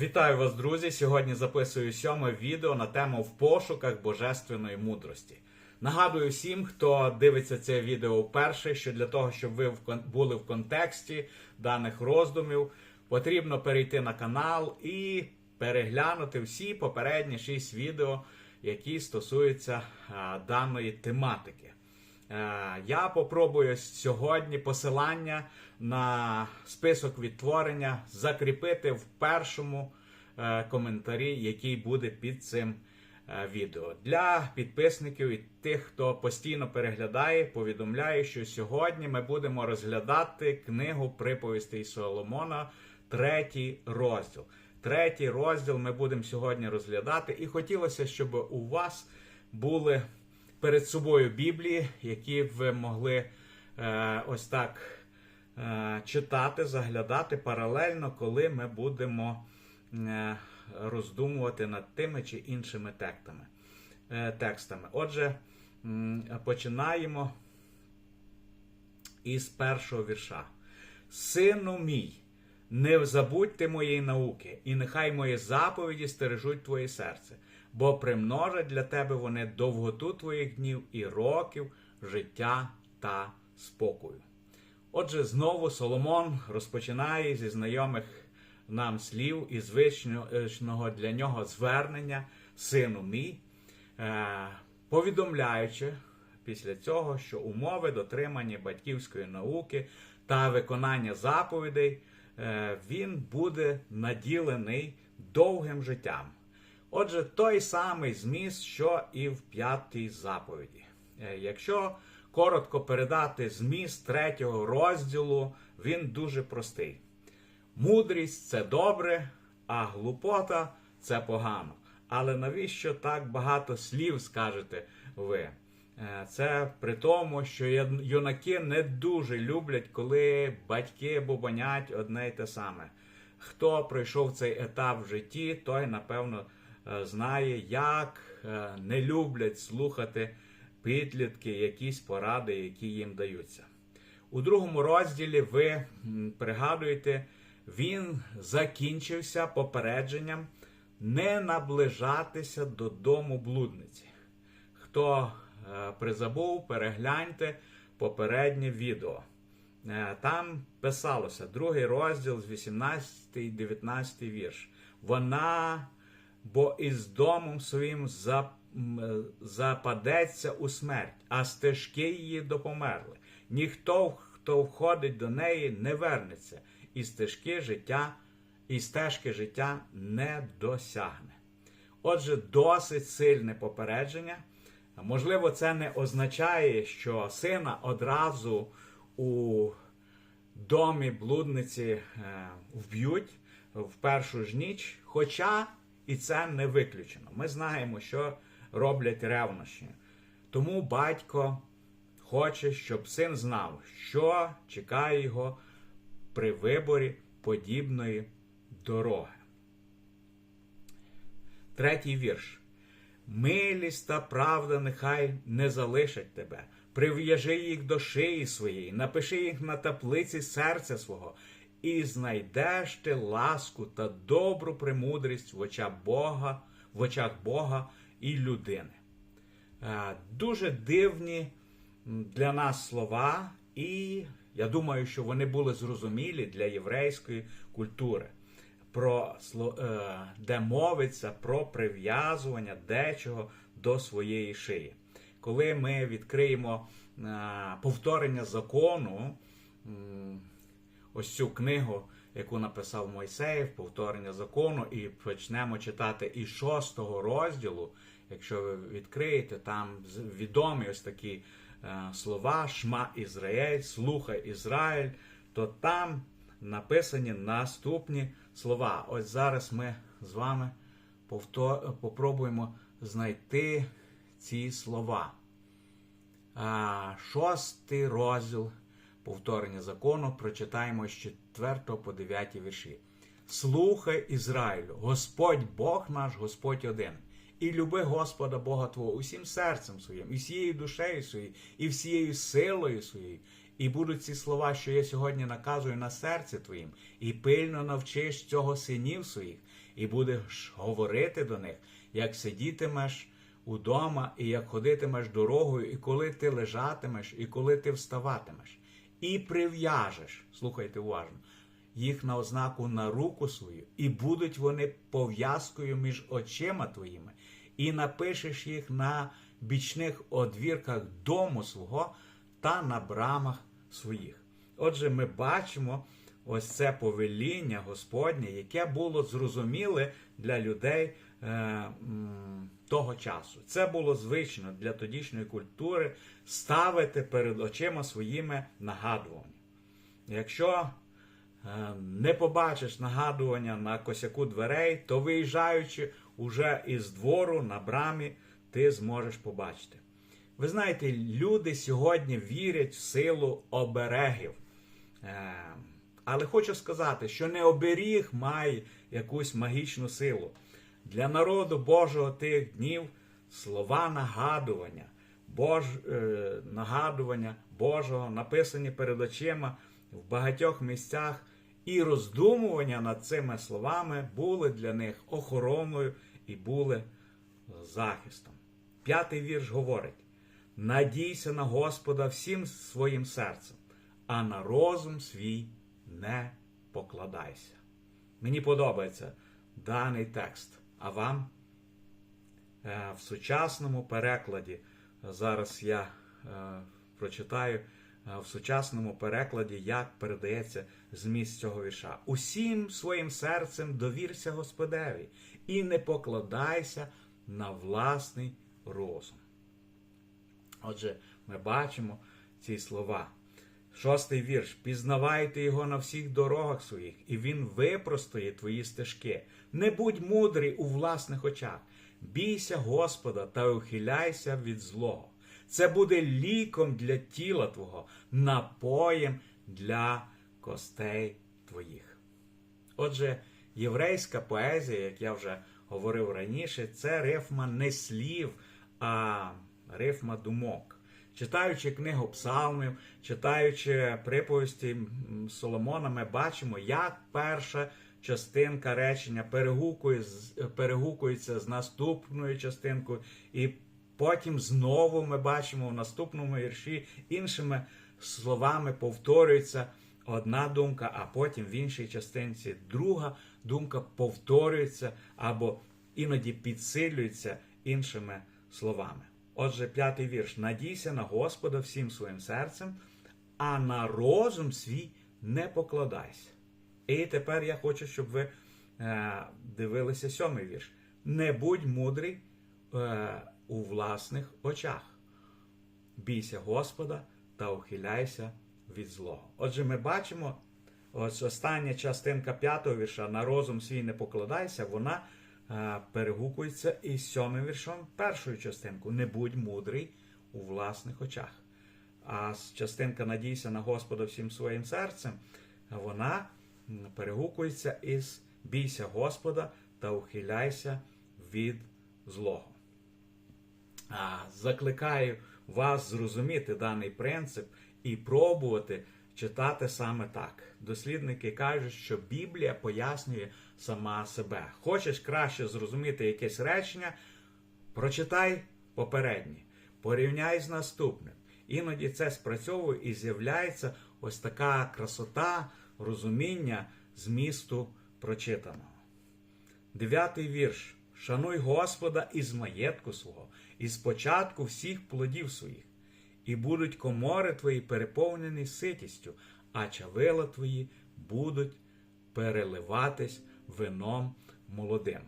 Вітаю вас, друзі! Сьогодні записую сьоме відео на тему в пошуках божественної мудрості. Нагадую всім, хто дивиться це відео вперше, що для того, щоб ви були в контексті даних роздумів, потрібно перейти на канал і переглянути всі попередні шість відео, які стосуються даної тематики. Е, Я попробую сьогодні посилання на список відтворення закріпити в першому е, коментарі, який буде під цим е, відео. Для підписників і тих, хто постійно переглядає, повідомляю, що сьогодні ми будемо розглядати книгу приповістей Соломона, третій розділ. Третій розділ ми будемо сьогодні розглядати, і хотілося, щоб у вас були перед собою Біблії, які ви могли е, ось так е, читати, заглядати паралельно, коли ми будемо е, роздумувати над тими чи іншими текстами. Е, текстами. Отже, починаємо із першого вірша. Сину мій, не забудьте моєї науки, і нехай мої заповіді стережуть твоє серце, бо примножать для тебе вони довготу твоїх днів і років життя та спокою. Отже, знову Соломон розпочинає зі знайомих нам слів і звичного для нього звернення сину мій, е, повідомляючи після цього, що умови дотримання батьківської науки та виконання заповідей е, він буде наділений довгим життям. Отже, той самий зміст, що і в п'ятій заповіді. Е, Якщо коротко передати зміст третього розділу, він дуже простий. Мудрість це добре, а глупота це погано. Але навіщо так багато слів скажете ви? Е, Це при тому, що юнаки не дуже люблять, коли батьки бубонять одне й те саме. Хто пройшов цей етап в житті, той напевно знає, як е, не люблять слухати підлітки якісь поради, які їм даються. У другому розділі ви пригадуєте, він закінчився попередженням не наближатися до дому блудниці. Хто е, призабув, перегляньте попереднє відео. Е, Там писалося другий розділ з 18 і 19 вірш. Вона, бо із домом своїм е, западеться у смерть, а стежки її допомерли. Ніхто, хто входить до неї, не вернеться, і стежки життя, і стежки життя не досягне. Отже, досить сильне попередження. Можливо, це не означає, що сина одразу у домі блудниці е, вб'ють в першу ж ніч, хоча і це не виключено. Ми знаємо, що роблять ревнощі. Тому батько хоче, щоб син знав, що чекає його при виборі подібної дороги. Третій вірш. Милість та правда нехай не залишать тебе. Прив'яжи їх до шиї своєї, напиши їх на таблиці серця свого, і знайдеш ти ласку та добру премудрість в очах Бога, в очах Бога і людини. Е, Дуже дивні для нас слова, і я думаю, що вони були зрозумілі для єврейської культури, про, е, де мовиться про прив'язування дечого до своєї шиї. Коли ми відкриємо е, повторення закону, ось цю книгу, яку написав Мойсеєв, повторення закону, і почнемо читати із шостого розділу. Якщо ви відкриєте, там відомі ось такі е, слова Шма Ізраїль, слухай Ізраїль, то там написані наступні слова. Ось зараз ми з вами повтор... попробуємо знайти ці слова. Шостий розділ повторення закону прочитаємо з 4 по 9 вірші. Слухай Ізраїлю, Господь Бог наш, Господь один. І люби Господа Бога Твого усім серцем своїм, і всією душею своєю, і всією силою своєю, І будуть ці слова, що я сьогодні наказую на серці твоїм, і пильно навчиш цього синів своїх, і будеш говорити до них, як сидітимеш удома, і як ходитимеш дорогою, і коли ти лежатимеш, і коли ти вставатимеш, і прив'яжеш, слухайте уважно, їх на ознаку на руку свою, і будуть вони пов'язкою між очима твоїми, і напишеш їх на бічних одвірках дому свого та на брамах своїх. Отже, ми бачимо ось це повеління Господнє, яке було зрозуміле для людей е, того часу. Це було звично для тодішньої культури ставити перед очима своїми нагадування. Якщо е, не побачиш нагадування на косяку дверей, то виїжджаючи уже із двору на брамі, ти зможеш побачити. Ви знаєте, люди сьогодні вірять в силу оберегів. Е, Але хочу сказати, що не оберіг має якусь магічну силу. Для народу Божого тих днів слова нагадування, Бож, е, нагадування Божого, написані перед очима в багатьох місцях, і роздумування над цими словами були для них охороною і були захистом. П'ятий вірш говорить: надійся на Господа всім своїм серцем, а на розум свій не покладайся. Мені подобається даний текст. А вам Е, в сучасному перекладі, зараз я е, прочитаю е, в сучасному перекладі, як передається зміст цього вірша. Усім своїм серцем довірся Господеві і не покладайся на власний розум. Отже, ми бачимо ці слова. Шостий вірш. Пізнавайте його на всіх дорогах своїх, і він випростоє твої стежки. Не будь мудрий у власних очах. Бійся Господа та ухиляйся від злого. Це буде ліком для тіла твого, напоєм для костей твоїх. Отже, єврейська поезія, як я вже говорив раніше, це рифма не слів, а рифма думок. Читаючи книгу псалмів, читаючи приповісті Соломона, ми бачимо, як перша частинка речення перегукує, перегукується з наступною частинкою, і потім знову ми бачимо в наступному вірші іншими словами повторюється одна думка, а потім в іншій частинці друга думка повторюється або іноді підсилюється іншими словами. Отже, п'ятий вірш. Надійся на Господа всім своїм серцем, а на розум свій не покладайся. І тепер я хочу, щоб ви е, дивилися сьомий вірш. Не будь мудрий е, у власних очах. Бійся Господа та ухиляйся від злого. Отже, ми бачимо, ось остання частинка п'ятого вірша на розум свій не покладайся, вона перегукується із сьомим віршом першою частинку. Не будь мудрий у власних очах. А частинка надійся на Господа всім своїм серцем, вона перегукується із бійся Господа та ухиляйся від злого. А, Закликаю вас зрозуміти даний принцип і пробувати читати саме так. Дослідники кажуть, що Біблія пояснює сама себе. Хочеш краще зрозуміти якесь речення, прочитай попереднє, порівняй з наступним. Іноді це спрацьовує і з'являється ось така красота розуміння змісту прочитаного. Дев'ятий вірш. Шануй Господа із маєтку свого, із початку всіх плодів своїх, і будуть комори твої переповнені ситістю, а чавила твої будуть переливатись вином молодим.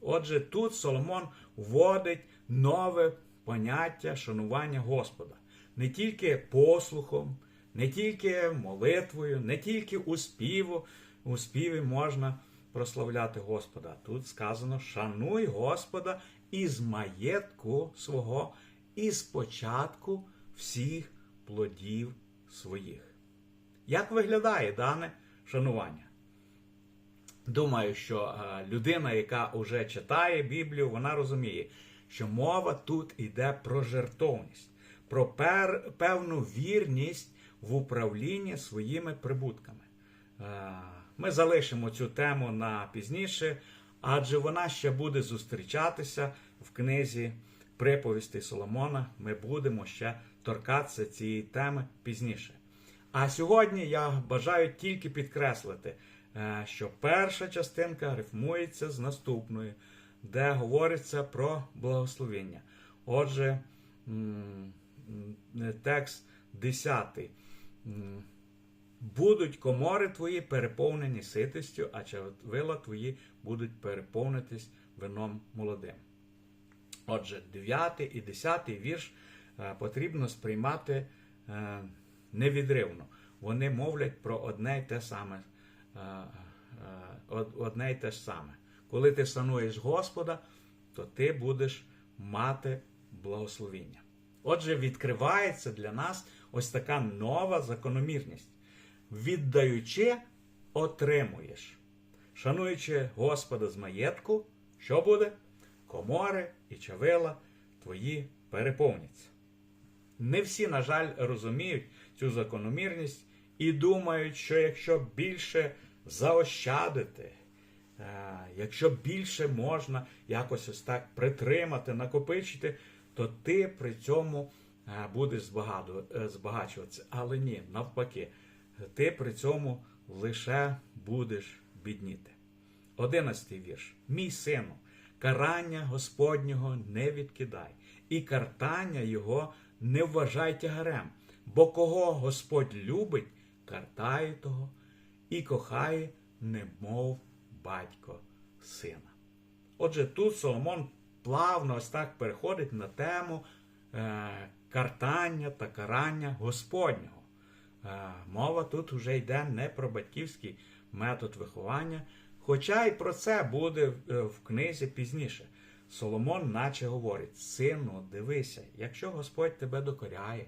Отже, тут Соломон вводить нове поняття шанування Господа не тільки послухом, не тільки молитвою, не тільки у співу, у співі можна прославляти Господа. Тут сказано: шануй Господа із маєтку свого, із початку всіх плодів своїх. Як виглядає дане шанування? Думаю, що людина, яка вже читає Біблію, вона розуміє, що мова тут йде про жертовність, про пер, певну вірність в управлінні своїми прибутками. Е, Ми залишимо цю тему на пізніше, адже вона ще буде зустрічатися в книзі приповісти Соломона. Ми будемо ще торкатися цієї теми пізніше. А сьогодні я бажаю тільки підкреслити, е, що перша частинка рифмується з наступною, де говориться про благословення. Отже, текст 10. Будуть комори твої переповнені ситістю, а чавила твої будуть переповнитись вином молодим. Отже, 9 і 10 вірш е, потрібно сприймати е, невідривно. Вони мовлять про одне й те саме. Од- Одне й те ж саме. Коли ти шануєш Господа, то ти будеш мати благословіння. Отже, відкривається для нас ось така нова закономірність. Віддаючи, отримуєш. Шануючи Господа з маєтку, що буде? Комори і чавила твої переповняться. Не всі, на жаль, розуміють цю закономірність і думають, що якщо більше заощадити, е, якщо більше можна якось ось так притримати, накопичити, то ти при цьому е, будеш е, збагачуватися. Але ні, навпаки, ти при цьому лише будеш бідніти. Одинадцятий вірш. Мій сину, карання Господнього не відкидай, і картання його не вважай тягарем, бо кого Господь любить, картає того, і кохає, немов батько сина. Отже, тут Соломон плавно ось так переходить на тему е, картання та карання Господнього. Е, Мова тут вже йде не про батьківський метод виховання, хоча й про це буде е, в книзі пізніше. Соломон наче говорить: Сину, дивися, якщо Господь тебе докоряє,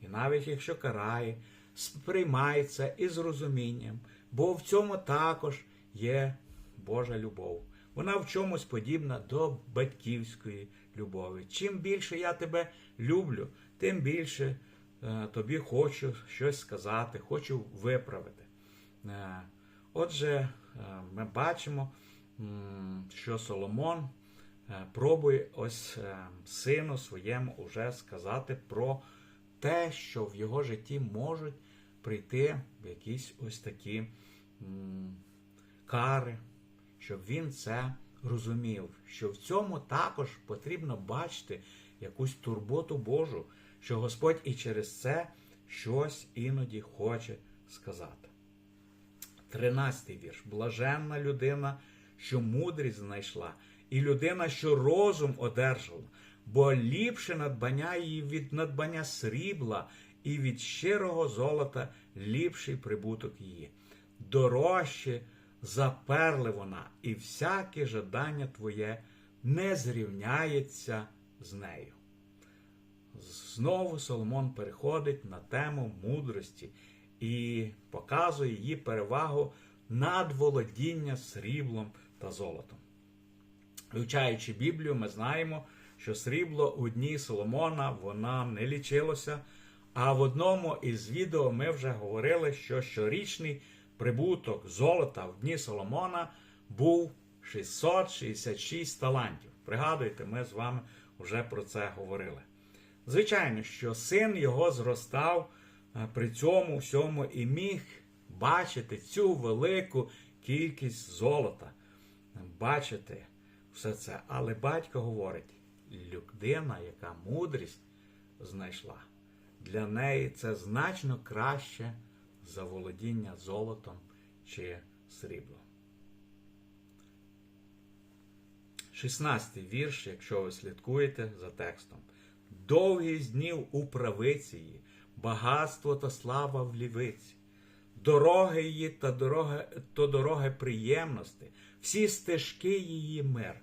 і навіть якщо карає, сприймай це із розумінням, бо в цьому також є Божа любов. Вона в чомусь подібна до батьківської любові. Чим більше я тебе люблю, тим більше е, тобі хочу щось сказати, хочу виправити. Е, Отже, е, ми бачимо, що Соломон пробує ось сину своєму уже сказати про те, що в його житті можуть прийти в якісь ось такі кари, щоб він це розумів, що в цьому також потрібно бачити якусь турботу Божу, що Господь і через це щось іноді хоче сказати. Тринадцятий вірш. Блаженна людина, що мудрість знайшла, і людина, що розум одержала, бо ліпше надбання її від надбання срібла, і від щирого золота ліпший прибуток її. Дорожче заперли вона, і всяке жадання твоє не зрівняється з нею. Знову Соломон переходить на тему мудрості і показує її перевагу над володіння сріблом та золотом. Вивчаючи Біблію, ми знаємо, що срібло у дні Соломона вона не лічилося. А в одному із відео ми вже говорили, що щорічний прибуток золота в дні Соломона був 666 талантів. Пригадуєте, ми з вами вже про це говорили. Звичайно, що син його зростав е, при цьому всьому і міг бачити цю велику кількість золота, бачити все це. Але батько говорить: людина, яка мудрість знайшла, для неї це значно краще за володіння золотом чи сріблом. 16 вірш, якщо ви слідкуєте за текстом. Довгість днів у правиці її, багатство та слава в лівиці, дороги її та дороги, то дороги приємності, всі стежки її мир.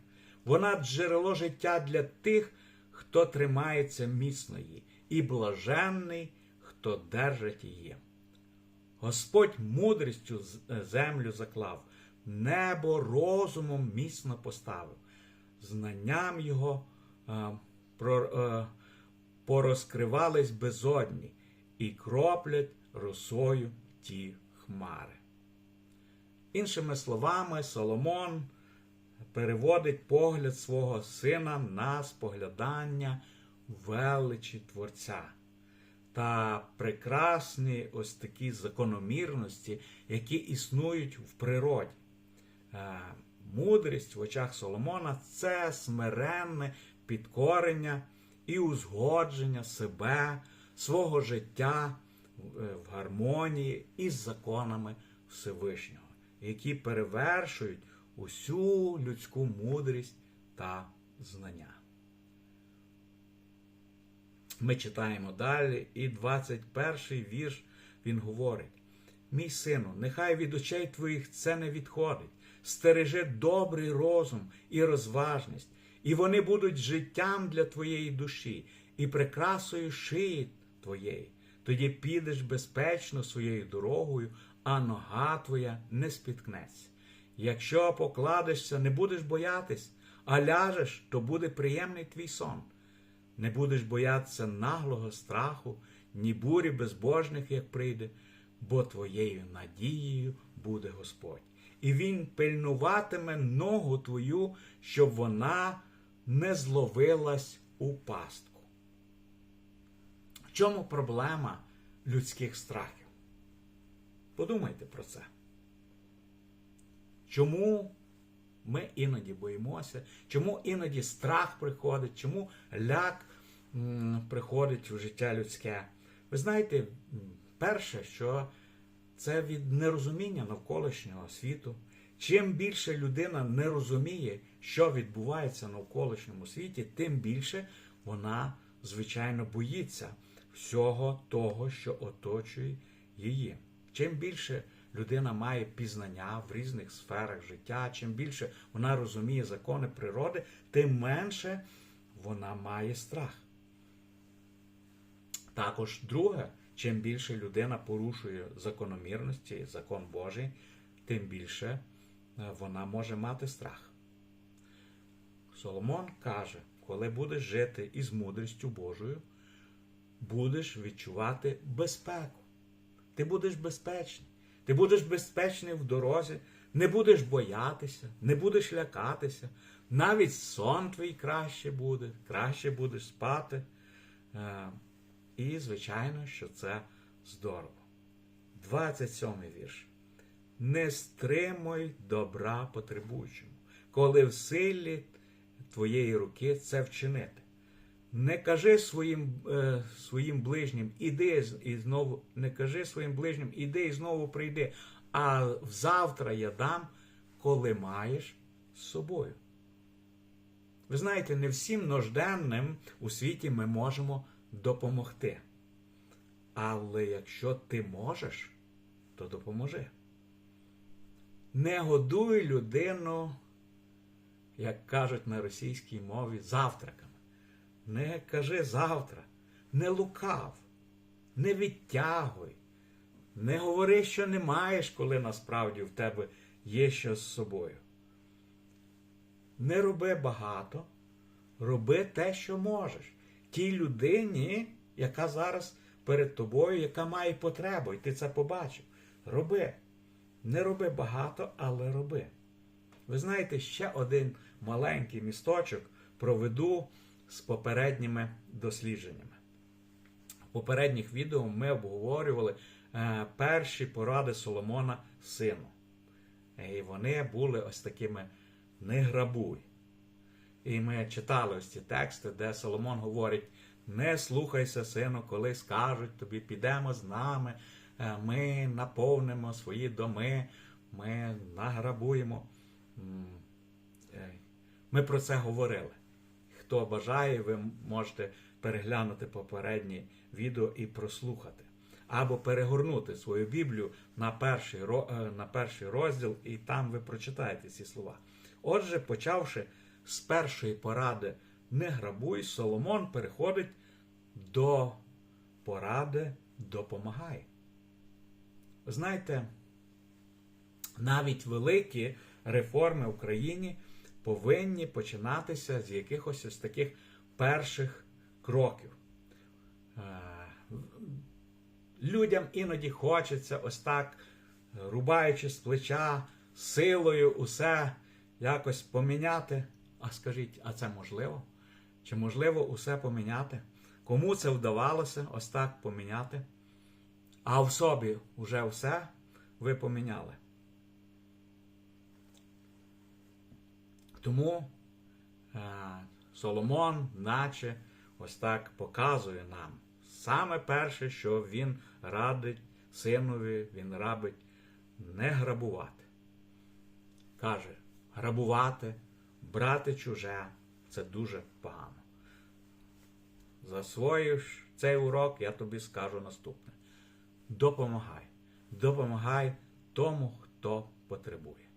Вона джерело життя для тих, хто тримається міцно її, і блаженний, хто держить її. Господь мудрістю е, землю заклав, небо розумом міцно поставив, знанням його е, про, е, порозкривались безодні, і кроплять росою ті хмари. Іншими словами, Соломон переводить погляд свого сина на споглядання величі Творця та прекрасні ось такі закономірності, які існують в природі. Е, Мудрість в очах Соломона це смиренне підкорення і узгодження себе, свого життя е, в гармонії із законами Всевишнього, які перевершують усю людську мудрість та знання. Ми читаємо далі, і 21 вірш він говорить: Мій сину, нехай від очей твоїх це не відходить, стережи добрий розум і розважність, і вони будуть життям для твоєї душі і прикрасою шиї твоєї. Тоді підеш безпечно своєю дорогою, а нога твоя не спіткнеться. Якщо покладешся, не будеш боятись, а ляжеш, то буде приємний твій сон. Не будеш боятися наглого страху, ні бурі безбожних, як прийде, бо твоєю надією буде Господь. І Він пильнуватиме ногу твою, щоб вона не зловилась у пастку. В чому проблема людських страхів? Подумайте про це. Чому ми іноді боїмося, чому іноді страх приходить, чому ляк приходить в життя людське? Ви знаєте, перше, що це від нерозуміння навколишнього світу. Чим більше людина не розуміє, що відбувається в навколишньому світі, тим більше вона, звичайно, боїться всього того, що оточує її. Чим більше людина має пізнання в різних сферах життя, чим більше вона розуміє закони природи, тим менше вона має страх. Також друге, чим більше людина порушує закономірності, закон Божий, тим більше е, вона може мати страх. Соломон каже, коли будеш жити із мудрістю Божою, будеш відчувати безпеку. Ти будеш безпечний. Ти будеш безпечний в дорозі, не будеш боятися, не будеш лякатися. Навіть сон твій краще буде, краще будеш спати. Е, І, звичайно, що це здорово. 27 вірш. Не стримуй добра потребуючому, коли в силі твоєї руки це вчинити. Не кажи своїм е, своїм ближнім, іди і знову, не кажи своїм ближнім, іди і знову прийди. А завтра я дам, коли маєш з собою. Ви знаєте, не всім нужденним у світі ми можемо допомогти. Але якщо ти можеш, то допоможи. Не годуй людину, як кажуть на російській мові, завтраками. Не кажи завтра, не лукав, не відтягуй, не говори, що не маєш, коли насправді в тебе є що з собою. Не роби багато, роби те, що можеш. Тій людині, яка зараз перед тобою, яка має потребу, і ти це побачив. Роби. Не роби багато, але роби. Ви знаєте, ще один маленький місточок проведу з попередніми дослідженнями. В попередніх відео ми обговорювали е, перші поради Соломона сину. І вони були ось такими не грабуй. І ми читали ось ці тексти, де Соломон говорить: не слухайся, сину, коли скажуть тобі, підемо з нами, е, ми наповнимо свої доми, ми награбуємо. Е, ми про це говорили. Хто бажає, ви можете переглянути попередні відео і прослухати. Або перегорнути свою Біблію на перший, на перший розділ, і там ви прочитаєте ці слова. Отже, почавши з першої поради не грабуй, Соломон переходить до поради допомагай. Знаєте, навіть великі реформи в Україні повинні починатися з якихось ось таких перших кроків. Людям іноді хочеться ось так, рубаючи з плеча, силою усе якось поміняти. А скажіть, а це можливо? Чи можливо усе поміняти? Кому це вдавалося ось так поміняти? А в собі вже все ви поміняли. Тому е, Соломон, наче ось так показує нам. Саме перше, що він радить синові, він радить не грабувати. Каже, грабувати, брати чуже це дуже погано. Засвоїш цей урок, я тобі скажу наступне. Допомагай. Допомагай тому, хто потребує.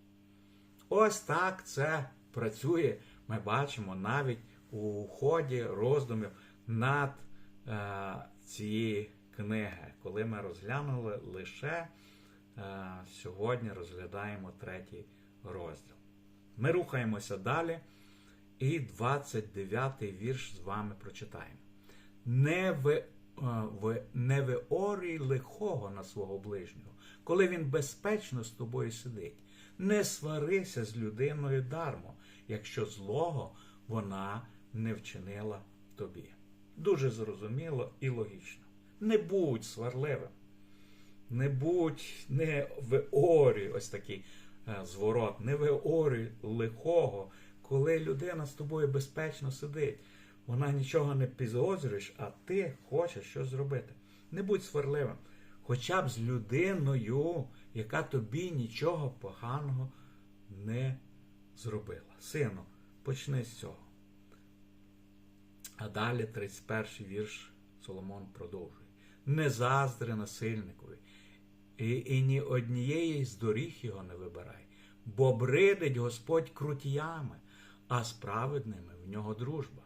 Ось так це працює. Ми бачимо навіть у ході роздумів над е, цієї книги, коли ми розглянули лише е, сьогодні розглядаємо третій розділ. Ми рухаємося далі, і 29-й вірш з вами прочитаємо. Не ви, е, ви, не виорюй лихого на свого ближнього, коли він безпечно з тобою сидить. Не сварися з людиною дармо, якщо злого вона не вчинила тобі. Дуже зрозуміло і логічно. Не будь сварливим. Не будь, не виорюй, ось такий е, зворот, не виорюй лихого, коли людина з тобою безпечно сидить. Вона нічого не підозрюєш, а ти хочеш щось зробити. Не будь сварливим. Хоча б з людиною, яка тобі нічого поганого не зробила. Сину, почни з цього. А далі 31 вірш Соломон продовжує. Не заздри насильникові, і, і ні однієї з доріг його не вибирай, бо бридить Господь крутіями, а справедними в нього дружба.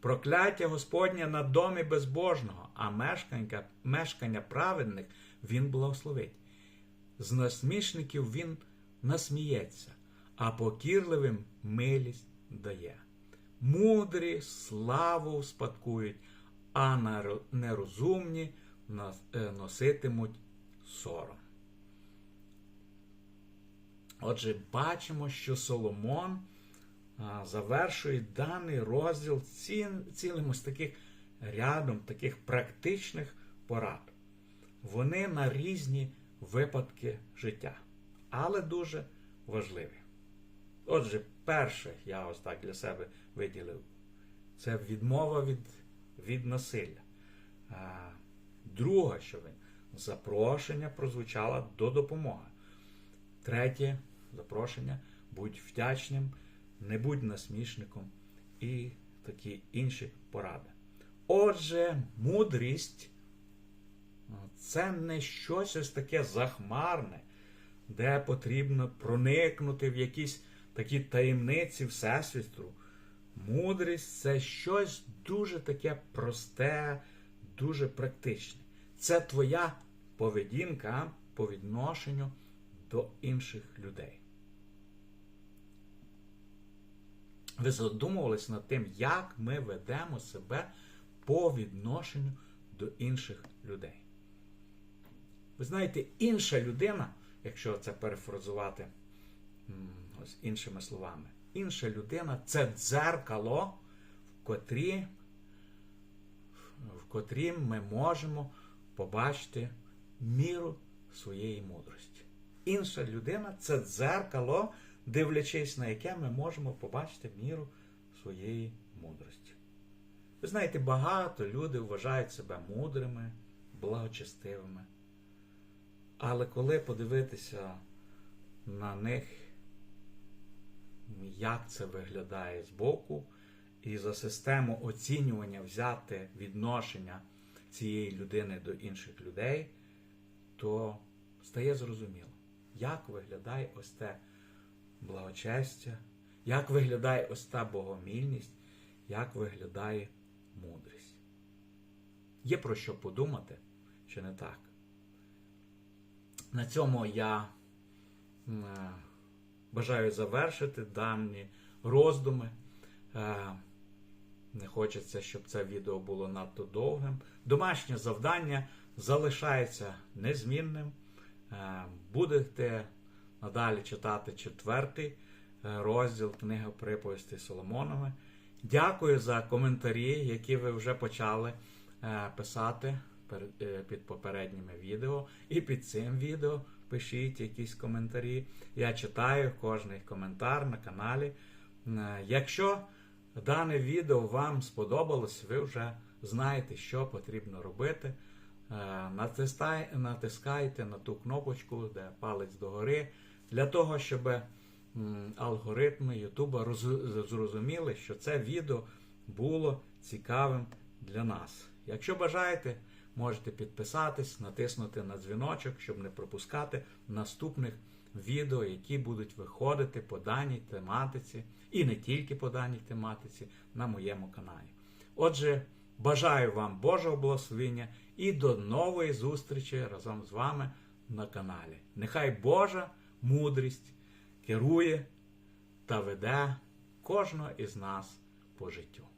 Прокляття Господнє на домі безбожного, а мешкання, мешкання праведних він благословить. З насмішників він насміється, а покірливим милість дає. Мудрі славу успадкують, а нерозумні носитимуть сором. Отже, бачимо, що Соломон завершує даний розділ цілим ось таких рядом таких практичних порад. Вони на різні випадки життя, але дуже важливі. Отже, перше, я ось так для себе виділив, це відмова від від насилля. А, Друге, що він запрошення прозвучало до допомоги. Третє запрошення будь вдячним, не будь насмішником і такі інші поради. Отже, мудрість це не щось ось таке захмарне, де потрібно проникнути в якісь такі таємниці Всесвіту. Мудрість це щось дуже таке просте, дуже практичне. Це твоя поведінка по відношенню до інших людей. Ви задумувались над тим, як ми ведемо себе по відношенню до інших людей. Ви знаєте, інша людина, якщо це перефразувати ось іншими словами, інша людина це дзеркало, в котрі, в котрім ми можемо побачити міру своєї мудрості. Інша людина це дзеркало, дивлячись на яке ми можемо побачити міру своєї мудрості. Ви знаєте, багато людей вважають себе мудрими, благочестивими. Але коли подивитися на них, як це виглядає збоку, і за систему оцінювання взяти відношення цієї людини до інших людей, то стає зрозуміло, як виглядає ось те благочестя, як виглядає ось та богомільність, як виглядає мудрість. Є про що подумати, чи не так? На цьому я бажаю завершити дані роздуми. Не хочеться, щоб це відео було надто довгим. Домашнє завдання залишається незмінним. Е, Будете надалі читати четвертий е, розділ книги приповісті Соломонове. Дякую за коментарі, які ви вже почали е, писати е, під попередніми відео. І під цим відео пишіть якісь коментарі. Я читаю кожний коментар на каналі. Е, Якщо дане відео вам сподобалось, ви вже знаєте, що потрібно робити. Е, Натискайте на ту кнопочку, де палець догори, для того, щоб алгоритми Ютуба зрозуміли, що це відео було цікавим для нас. Якщо бажаєте, можете підписатись, натиснути на дзвіночок, щоб не пропускати наступних відео, які будуть виходити по даній тематиці, і не тільки по даній тематиці на моєму каналі. Отже, бажаю вам Божого благословення і до нової зустрічі разом з вами на каналі. Нехай Божа мудрість керує та веде кожного із нас по життю.